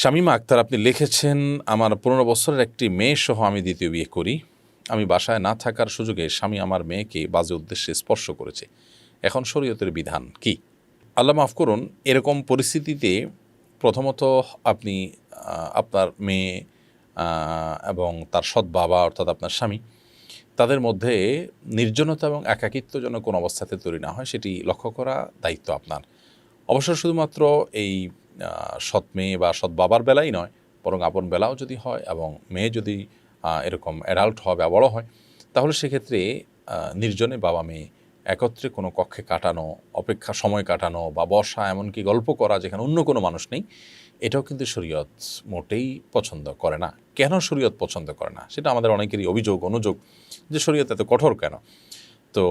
শামীমা আক্তার, আপনি লিখেছেন, আমার পনেরো বছরের একটি মেয়ে সহ আমি দ্বিতীয় বিয়ে করি। আমি বাসায় না থাকার সুযোগে স্বামী আমার মেয়েকে বাজে উদ্দেশ্যে স্পর্শ করেছে। এখন শরীয়তের বিধান কি? আল্লাহ মাফ করুন, এরকম পরিস্থিতিতে প্রথমত আপনি আপনার মেয়ে এবং তার সৎ বাবা অর্থাৎ আপনার স্বামী, তাদের মধ্যে নির্জনতা এবং একাকিত্ব যেন কোনো অবস্থাতে তৈরি না হয়, সেটি লক্ষ্য করা দায়িত্ব আপনার। অবশ্য শুধুমাত্র এই সৎ মেয়ে বা সৎ বাবার বেলাই নয়, বরং আপন বেলাও যদি হয় এবং মেয়ে যদি এরকম অ্যাডাল্ট হয় বা বড় হয়, তাহলে সেক্ষেত্রে নির্জনে বাবা মেয়ে একত্রে কোনো কক্ষে কাটানো, অপেক্ষা সময় কাটানো বা বসা এমনকি গল্প করা যেখানে অন্য কোনো মানুষ নেই, এটাও কিন্তু শরীয়ত মোটেই পছন্দ করে না। কেন শরীয়ত পছন্দ করে না? সেটা আমাদের অনেকেরই অভিযোগ, অনুযোগ যে শরীয়ত এত কঠোর কেন? তো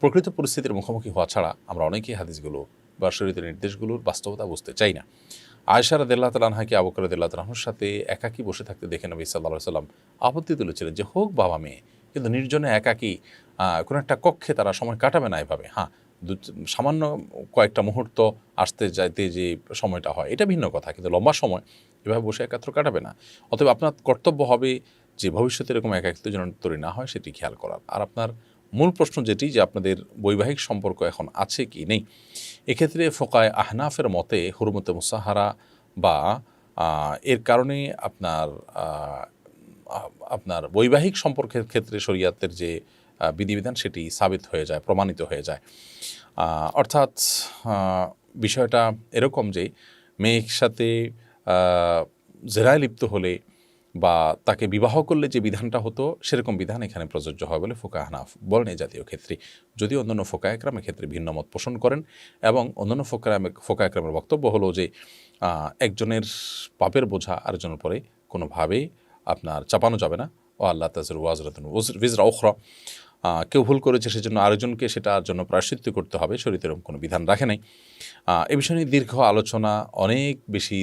প্রকৃত পরিস্থিতির মুখোমুখি হওয়া ছাড়া আমরা অনেকেই হাদিসগুলো বা শরীরের নির্দেশগুলোর বাস্তবতা বুঝতে চাই না। আয়সা রাদিল্লাহ তালাহাকে আবুকর রাদিল্লাহ তালাহুর সাথে একাকী বসে থাকতে দেখে নবী সাল্লাহ সাল্লাম আপত্তি তুলেছিলেন যে, হোক বাবা মেয়ে, কিন্তু নির্জনে একাকী কোনো একটা কক্ষে তারা সময় কাটাবে না এভাবে। হ্যাঁ সামান্য কয়েকটা মুহূর্ত আসতে যাইতে যে সময়টা হয়, এটা ভিন্ন কথা, কিন্তু লম্বা সময় এভাবে বসে একাত্র কাটাবে না। অতএব আপনার কর্তব্য হবে যে, ভবিষ্যতে এরকম একাকিত্ব যেন তৈরি না হয়, সেটি খেয়াল করার। আর আপনার মূল প্রশ্ন যেটি যে আপনাদের বৈবাহিক সম্পর্ক এখন আছে কি নেই, এক্ষেত্রে ফোকায় আহনাফের মতে হুরমতে মুসাহারা বা এর কারণে আপনার আপনার বৈবাহিক সম্পর্কের ক্ষেত্রে শরীয়তের যে বিধিবিধান সেটি সাবিত হয়ে যায়, প্রমাণিত হয়ে যায়। অর্থাৎ বিষয়টা এরকম যে, মেয়ের সাথে জেরায় লিপ্ত হলে বা তাকে বিবাহ করলে যে বিধানটা হতো, সেরকম বিধান এখানে প্রযোজ্য হয় বলে ফোকা হানাফ বলেন এই জাতীয় ক্ষেত্রে। যদিও অন্যান্য ফোকা একরামের ক্ষেত্রে ভিন্ন মত পোষণ করেন এবং অন্যান্য ফোকা ফোকা একরামের বক্তব্য হলো যে একজনের পাপের বোঝা আরেকজনের পরে কোনোভাবেই আপনার চাপানো যাবে না। ও আল্লাহ তাজর ওয়াজরাতন বিজরা ওখরা কেউ ভুল করেছে সেজন্য আরেকজনকে সেটার জন্য প্রায়শ্চিত্ত করতে হবে শরীরের কোনো বিধান রাখে নাই। এ বিষয়ে দীর্ঘ আলোচনা, অনেক বেশি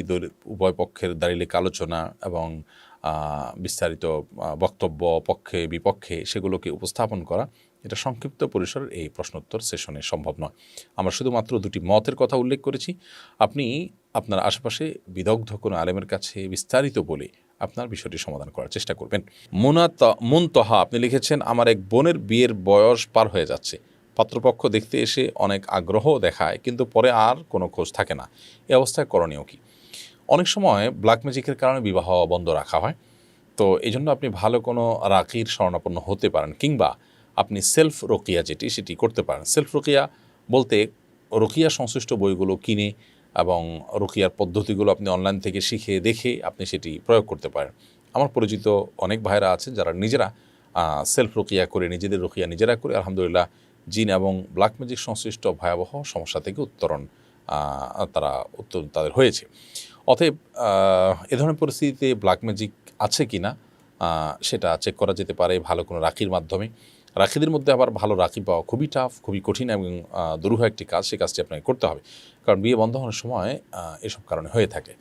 উভয় পক্ষের দাঁড়িলেক আলোচনা এবং বিস্তারিত বক্তব্য, পক্ষে, বিপক্ষে সেগুলোকে উপস্থাপন করা, এটা সংক্ষিপ্ত পরিসরের এই প্রশ্নোত্তর সেশনে সম্ভব নয়। আমরা শুধুমাত্র দুটি মতের কথা উল্লেখ করেছি। আপনি আপনার আশেপাশে বিদগ্ধ কোনো আলেমের কাছে বিস্তারিত বলে আপনার বিষয়টি সমাধান করার চেষ্টা করবেন। মুনাত, মুনতহা, আপনি লিখেছেন, আমার এক বোনের বিয়ের বয়স পার হয়ে যাচ্ছে। পাত্রপক্ষ দেখতে এসে অনেক আগ্রহ দেখায়, কিন্তু পরে আর কোনো খোঁজ থাকে না। এ অবস্থায় করণীয় কী? অনেক সময় ব্ল্যাক ম্যাজিকের কারণে বিবাহ বন্ধ রাখা হয়। তো এই জন্য আপনি ভালো কোনো রাকির শরণাপন্ন হতে পারেন কিংবা আপনি সেলফ রোকিয়া যেটি, সেটি করতে পারেন। সেলফ রোকিয়া বলতে রোকিয়া সংশ্লিষ্ট বইগুলো কিনে এবং রোকিয়ার পদ্ধতিগুলো আপনি অনলাইন থেকে শিখে দেখে আপনি সেটি প্রয়োগ করতে পারেন। আমার পরিচিত অনেক ভাইরা আছেন যারা নিজেরা সেলফ রোকিয়া করে, নিজেদের রোকিয়া নিজেরা করে আলহামদুলিল্লাহ জিন এবং ব্ল্যাক ম্যাজিক সংশ্লিষ্ট ভয়াবহ সমস্যা থেকে উত্তরণ তারা উত্তর তাদের হয়েছে। অতএব এ ধরনের পরিস্থিতিতে ব্ল্যাক ম্যাজিক আছে কি না সেটা চেক করা যেতে পারে ভালো কোনো রাখির মাধ্যমে। রাখিদের মধ্যে আবার ভালো রাখি পাওয়া খুবই টাফ খুবই কঠিন এবং দুরূহ একটি কাজ সেই কাজটি আপনাকে করতে হবে। কারণ বিয়ে বন্ধ হওয়ার সময় এসব কারণে হয়ে থাকে।